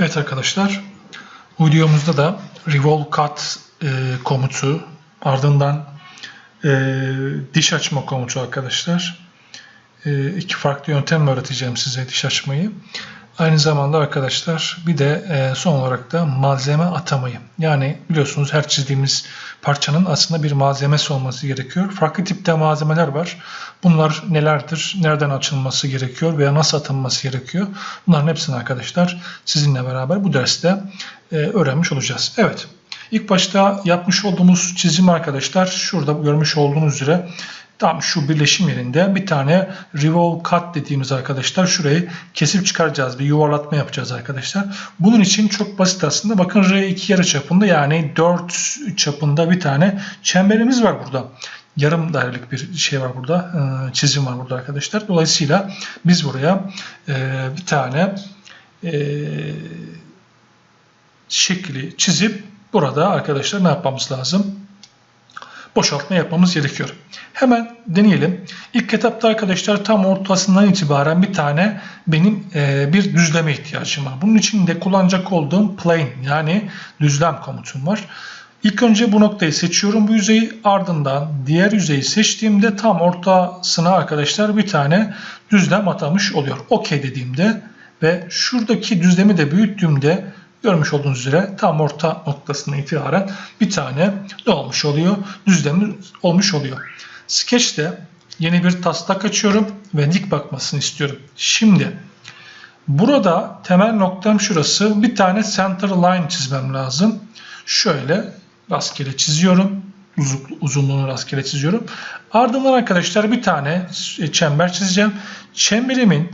Evet arkadaşlar, videomuzda da revolve cut e, komutu ardından e, diş açma komutu arkadaşlar. E, iki farklı yöntem öğreteceğim size diş açmayı. Aynı zamanda arkadaşlar bir de e, son olarak da malzeme atamayı. Yani biliyorsunuz her çizdiğimiz parçanın aslında bir malzemesi olması gerekiyor. Farklı tipte malzemeler var. Bunlar nelerdir? Nereden açılması gerekiyor veya nasıl atılması gerekiyor? Bunların hepsini arkadaşlar sizinle beraber bu derste e, öğrenmiş olacağız. Evet. İlk başta yapmış olduğumuz çizim arkadaşlar şurada görmüş olduğunuz üzere tam şu birleşim yerinde bir tane revolve cut dediğimiz arkadaşlar şurayı kesip çıkaracağız. Bir yuvarlatma yapacağız arkadaşlar. Bunun için çok basit aslında. Bakın R2 yarı çapında yani 4 çapında bir tane çemberimiz var burada. Yarım dairelik bir şey var burada. E, çizim var burada arkadaşlar. Dolayısıyla biz buraya e, bir tane e, şekli çizip burada arkadaşlar ne yapmamız lazım? Boşaltma yapmamız gerekiyor. Hemen deneyelim. İlk etapta arkadaşlar tam ortasından itibaren bir tane benim e, bir düzleme ihtiyacım var. Bunun için de kullanacak olduğum plane yani düzlem komutum var. İlk önce bu noktayı seçiyorum bu yüzeyi ardından diğer yüzeyi seçtiğimde tam ortasına arkadaşlar bir tane düzlem atamış oluyor. OK dediğimde ve şuradaki düzlemi de büyüttüğümde görmüş olduğunuz üzere tam orta noktasına itibaren bir tane ne olmuş oluyor? Düzlemi olmuş oluyor. Sketch'te yeni bir taslak açıyorum ve dik bakmasını istiyorum. Şimdi burada temel noktam şurası. Bir tane center line çizmem lazım. Şöyle rastgele çiziyorum. Uzunluğunu rastgele çiziyorum. Ardından arkadaşlar bir tane çember çizeceğim. Çemberimin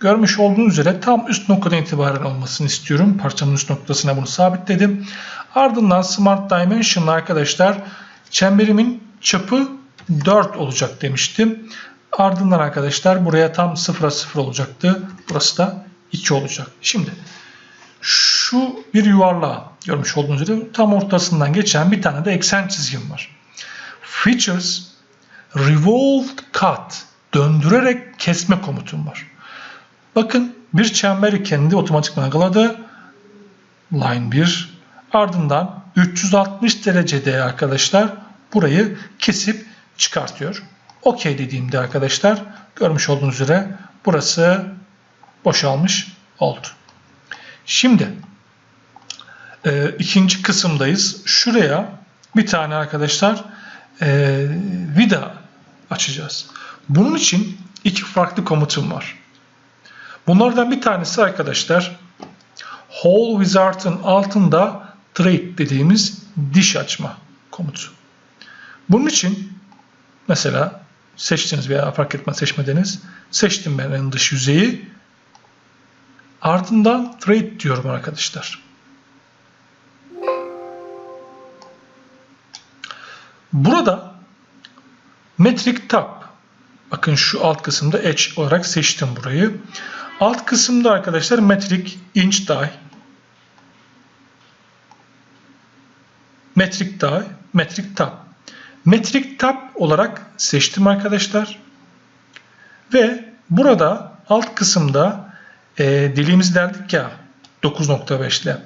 görmüş olduğunuz üzere tam üst noktadan itibaren olmasını istiyorum. Parçanın üst noktasına bunu sabitledim. Ardından Smart Dimension arkadaşlar çemberimin çapı 4 olacak demiştim. Ardından arkadaşlar buraya tam 0'a 0 olacaktı. Burası da 2 olacak. Şimdi şu bir yuvarlağı görmüş olduğunuz üzere tam ortasından geçen bir tane de eksen çizgim var. Features Revolved Cut döndürerek kesme komutum var. Bakın bir çemberi kendi otomatikman algıladı. Line 1. Ardından 360 derecede arkadaşlar burayı kesip çıkartıyor. OK dediğimde arkadaşlar görmüş olduğunuz üzere burası boşalmış oldu. Şimdi e, ikinci kısımdayız. Şuraya bir tane arkadaşlar e, vida açacağız. Bunun için iki farklı komutum var. Bunlardan bir tanesi arkadaşlar Whole Wizard'ın altında trade dediğimiz diş açma komutu. Bunun için mesela seçtiniz veya fark etmez seçmediniz. Seçtim ben en dış yüzeyi. Ardından trade diyorum arkadaşlar. Burada metric tab bakın şu alt kısımda edge olarak seçtim burayı. Alt kısımda arkadaşlar metric inch die metric die metric tab Metric tab olarak seçtim arkadaşlar. Ve burada alt kısımda e, dilimizi derdik ya 9.5 ile.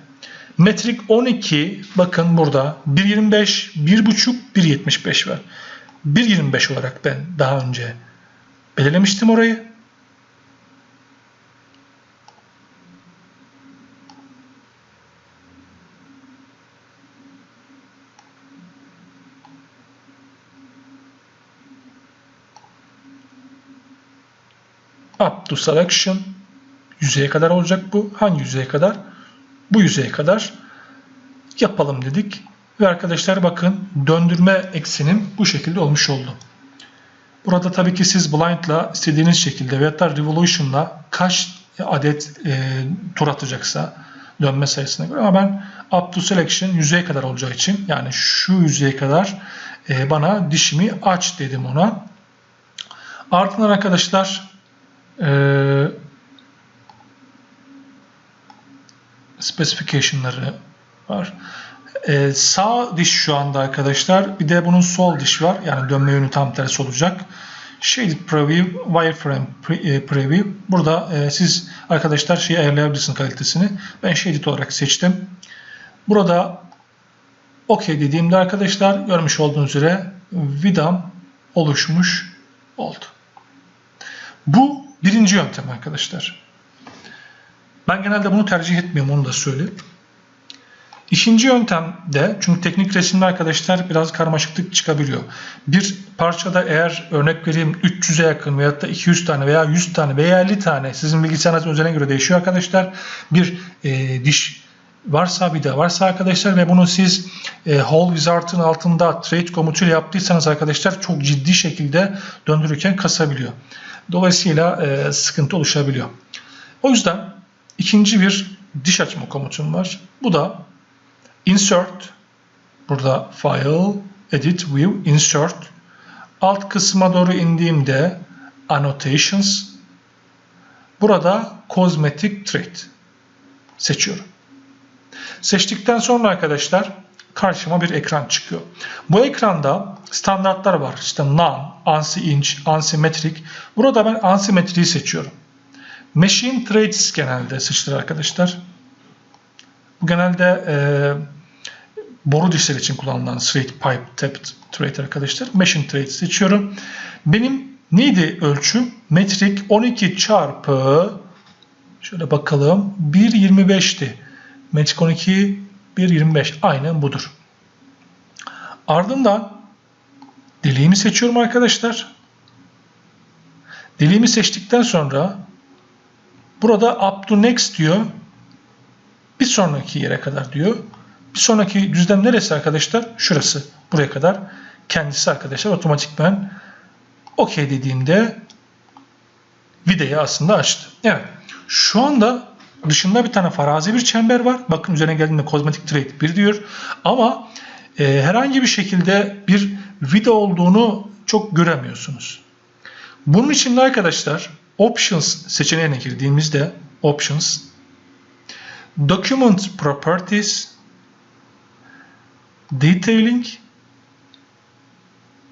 Metrik 12 bakın burada 1.25, 1.5, 1.75 var. 1.25 olarak ben daha önce belirlemiştim orayı. Up to selection yüzeye kadar olacak bu. Hangi yüzeye kadar? Bu yüzeye kadar yapalım dedik. Ve arkadaşlar bakın döndürme eksenim bu şekilde olmuş oldu. Burada tabii ki siz blind'la istediğiniz şekilde veyahut da revolution'la kaç adet e, tur atacaksa dönme sayısına göre ama ben up to selection yüzeye kadar olacağı için yani şu yüzeye kadar e, bana dişimi aç dedim ona. Ardından arkadaşlar e, specification'ları var. Ee, sağ diş şu anda arkadaşlar. Bir de bunun sol diş var. Yani dönme yönü tam tersi olacak. Shaded Preview, Wireframe e, Preview. Burada e, siz arkadaşlar şeyi ayarlayabilirsiniz kalitesini. Ben şey edit olarak seçtim. Burada OK dediğimde arkadaşlar görmüş olduğunuz üzere vidam oluşmuş oldu. Bu birinci yöntem arkadaşlar. Ben genelde bunu tercih etmiyorum onu da söyleyeyim. İkinci yöntemde çünkü teknik resimde arkadaşlar biraz karmaşıklık çıkabiliyor. Bir parçada eğer örnek vereyim 300'e yakın veyahut da 200 tane veya 100 tane veya 50 tane sizin bilgisayarınızın özelliğine göre değişiyor arkadaşlar. Bir e, diş varsa bir de varsa arkadaşlar ve bunu siz e, Whole Wizard'ın altında trade komutuyla yaptıysanız arkadaşlar çok ciddi şekilde döndürürken kasabiliyor. Dolayısıyla e, sıkıntı oluşabiliyor. O yüzden ikinci bir diş açma komutum var. Bu da insert burada file edit view insert alt kısma doğru indiğimde annotations burada cosmetic trait seçiyorum. Seçtikten sonra arkadaşlar karşıma bir ekran çıkıyor. Bu ekranda standartlar var. İşte none, ANSI inch, ANSI metric. Burada ben ANSI metriği seçiyorum. Machine Traits genelde seçilir arkadaşlar. Bu genelde e, boru dişler için kullanılan straight pipe tapped trait arkadaşlar. Machine Trait seçiyorum. Benim neydi ölçü? Metrik 12 çarpı şöyle bakalım 1.25'ti. Metrik 12 1.25 aynen budur. Ardından deliğimi seçiyorum arkadaşlar. Deliğimi seçtikten sonra burada up to next diyor. Bir sonraki yere kadar diyor. Bir sonraki düzlem neresi arkadaşlar? Şurası. Buraya kadar. Kendisi arkadaşlar otomatikmen OK dediğimde videoyu aslında açtı. Evet. Şu anda dışında bir tane farazi bir çember var. Bakın üzerine geldiğinde kozmetik trait 1 diyor. Ama e, herhangi bir şekilde bir vida olduğunu çok göremiyorsunuz. Bunun için de arkadaşlar Options seçeneğine girdiğimizde Options Document Properties Detailing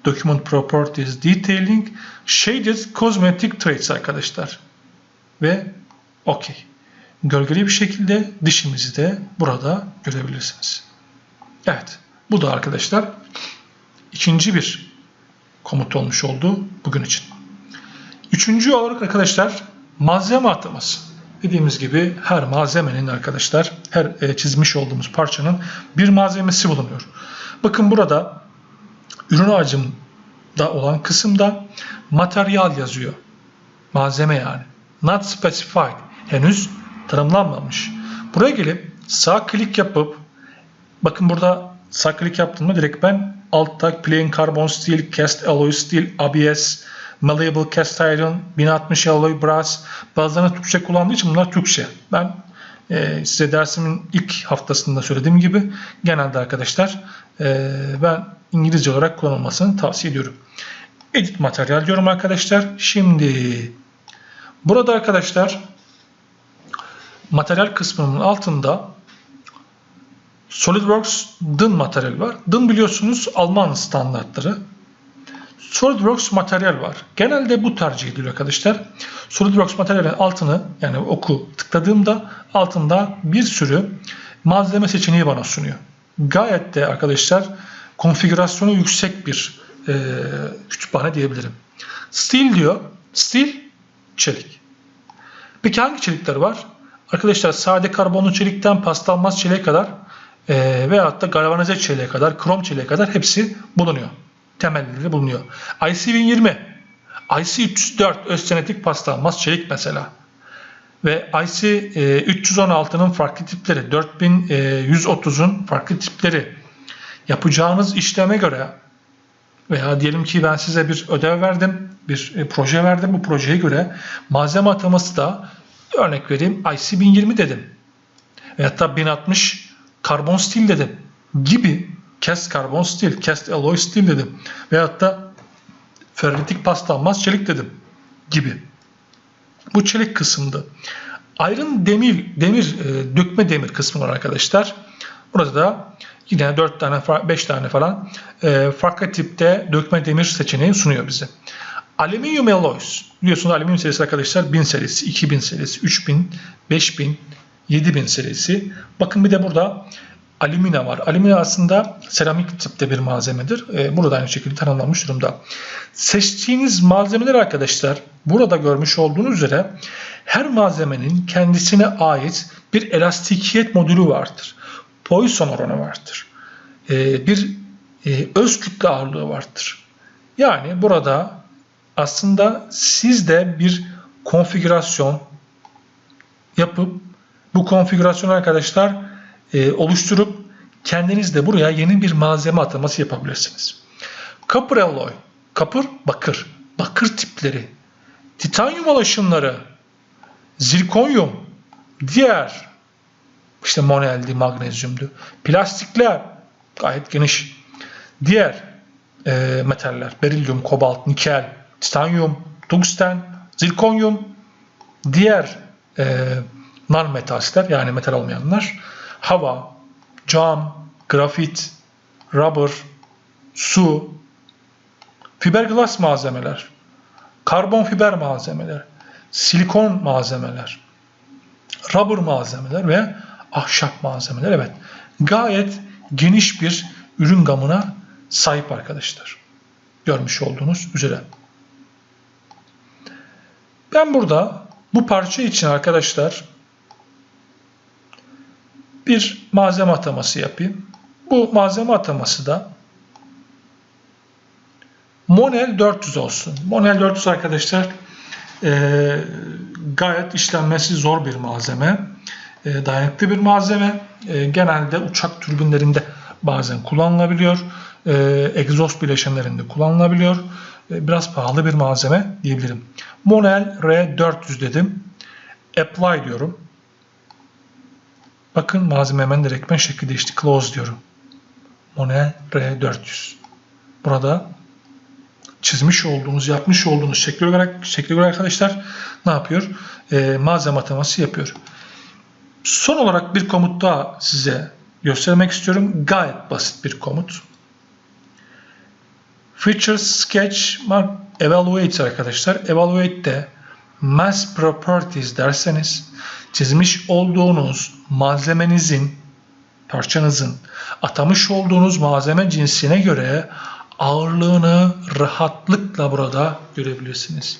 Document Properties Detailing Shaded Cosmetic Traits arkadaşlar. Ve OK. Gölgeli bir şekilde dişimizi de burada görebilirsiniz. Evet. Bu da arkadaşlar ikinci bir komut olmuş oldu bugün için. Üçüncü olarak arkadaşlar malzeme ataması. Dediğimiz gibi her malzemenin arkadaşlar her e, çizmiş olduğumuz parçanın bir malzemesi bulunuyor. Bakın burada ürün ağacımda olan kısımda materyal yazıyor. Malzeme yani. Not specified. Henüz tanımlanmamış. Buraya gelip sağ klik yapıp bakın burada sağ klik yaptığımda direkt ben altta plain carbon steel, cast alloy steel, ABS, malleable cast iron, 1060 alloy brass bazılarını Türkçe kullandığı için bunlar Türkçe. Ben e, size dersimin ilk haftasında söylediğim gibi genelde arkadaşlar e, ben İngilizce olarak kullanılmasını tavsiye ediyorum. Edit materyal diyorum arkadaşlar. Şimdi burada arkadaşlar materyal kısmının altında SolidWorks DIN materyal var. DIN biliyorsunuz Alman standartları. SolidWorks materyal var. Genelde bu tercih ediliyor arkadaşlar. SolidWorks materyalin altını yani oku tıkladığımda altında bir sürü malzeme seçeneği bana sunuyor. Gayet de arkadaşlar konfigürasyonu yüksek bir e, kütüphane diyebilirim. Steel diyor. Steel çelik. Peki hangi çelikler var? Arkadaşlar sade karbonlu çelikten paslanmaz çeliğe kadar e, veyahut da galvanize çeliğe kadar, krom çeliğe kadar hepsi bulunuyor. Temelleri bulunuyor. IC 1020, IC 304 özsenetik paslanmaz çelik mesela. Ve IC e, 316'nın farklı tipleri, 4130'un farklı tipleri. Yapacağınız işleme göre veya diyelim ki ben size bir ödev verdim, bir e, proje verdim. Bu projeye göre malzeme ataması da örnek vereyim IC 1020 dedim. Veyahut da 1060 karbon stil dedim gibi cast karbon stil, cast alloy stil dedim. Veyahut da ferritik paslanmaz çelik dedim gibi. Bu çelik kısımdı. Ayrın demir, demir e, dökme demir kısmı var arkadaşlar. Burada da yine 4 tane 5 tane falan e, farklı tipte dökme demir seçeneği sunuyor bize. Alüminyum alloys. Biliyorsunuz alüminyum serisi arkadaşlar 1000 serisi, 2000 serisi, 3000, 5000, 7000 serisi. Bakın bir de burada alümina var. Alümina aslında seramik tipte bir malzemedir. Ee, burada aynı şekilde tanımlanmış durumda. Seçtiğiniz malzemeler arkadaşlar burada görmüş olduğunuz üzere her malzemenin kendisine ait bir elastikiyet modülü vardır. Poisson oranı vardır. Ee, bir e, öz kütle ağırlığı vardır. Yani burada aslında siz de bir konfigürasyon yapıp bu konfigürasyonu arkadaşlar e, oluşturup kendiniz de buraya yeni bir malzeme ataması yapabilirsiniz. Copper alloy, kapır bakır, bakır tipleri, titanyum alaşımları, zirkonyum, diğer işte moneldi, magnezyumdu, plastikler gayet geniş, diğer e, metaller, berilyum, kobalt, nikel, titanyum, tungsten, zirkonyum, diğer e, non-metalsler yani metal olmayanlar, hava, cam, grafit, rubber, su, fiberglass malzemeler, karbon fiber malzemeler, silikon malzemeler, rubber malzemeler ve ahşap malzemeler. Evet, gayet geniş bir ürün gamına sahip arkadaşlar. Görmüş olduğunuz üzere. Ben burada bu parça için arkadaşlar bir malzeme ataması yapayım. Bu malzeme ataması da Monel 400 olsun. Monel 400 arkadaşlar e, gayet işlenmesi zor bir malzeme. E, dayanıklı bir malzeme. E, genelde uçak türbinlerinde bazen kullanılabiliyor. E, egzoz bileşenlerinde kullanılabiliyor. E, biraz pahalı bir malzeme diyebilirim. Monel R400 dedim. Apply diyorum. Bakın malzeme hemen direktmen şekli değişti. Close diyorum. Monel R400. Burada çizmiş olduğunuz, yapmış olduğunuz şekli olarak, şekli olarak arkadaşlar ne yapıyor? E, malzeme ataması yapıyor. Son olarak bir komut daha size göstermek istiyorum. Gayet basit bir komut. Features Sketch Evaluate arkadaşlar. Evaluate de Mass Properties derseniz çizmiş olduğunuz malzemenizin, parçanızın atamış olduğunuz malzeme cinsine göre ağırlığını rahatlıkla burada görebilirsiniz.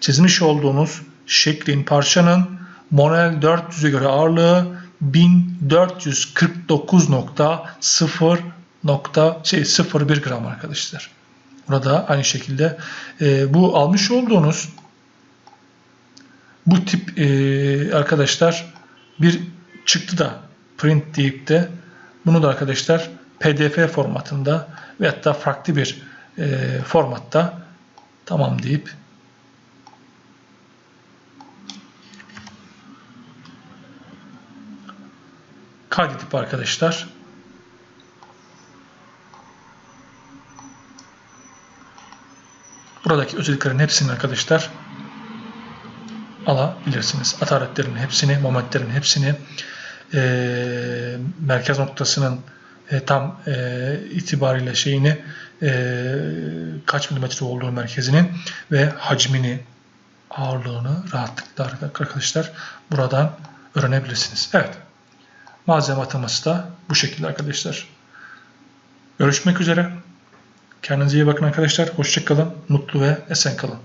Çizmiş olduğunuz şeklin, parçanın Monel 400'e göre ağırlığı 1449.0 nokta şey 01 gram arkadaşlar. Burada aynı şekilde e, bu almış olduğunuz bu tip e, arkadaşlar bir çıktı da print deyip de bunu da arkadaşlar pdf formatında ve hatta farklı bir e, formatta tamam deyip kaydedip arkadaşlar buradaki özelliklerin hepsini arkadaşlar alabilirsiniz. Ataletlerin hepsini, momentlerin hepsini e, merkez noktasının e, tam e, itibariyle şeyini e, kaç milimetre olduğu merkezinin ve hacmini, ağırlığını rahatlıkla arkadaşlar buradan öğrenebilirsiniz. Evet. Malzeme ataması da bu şekilde arkadaşlar. Görüşmek üzere. Kendinize iyi bakın arkadaşlar. Hoşçakalın. Mutlu ve esen kalın.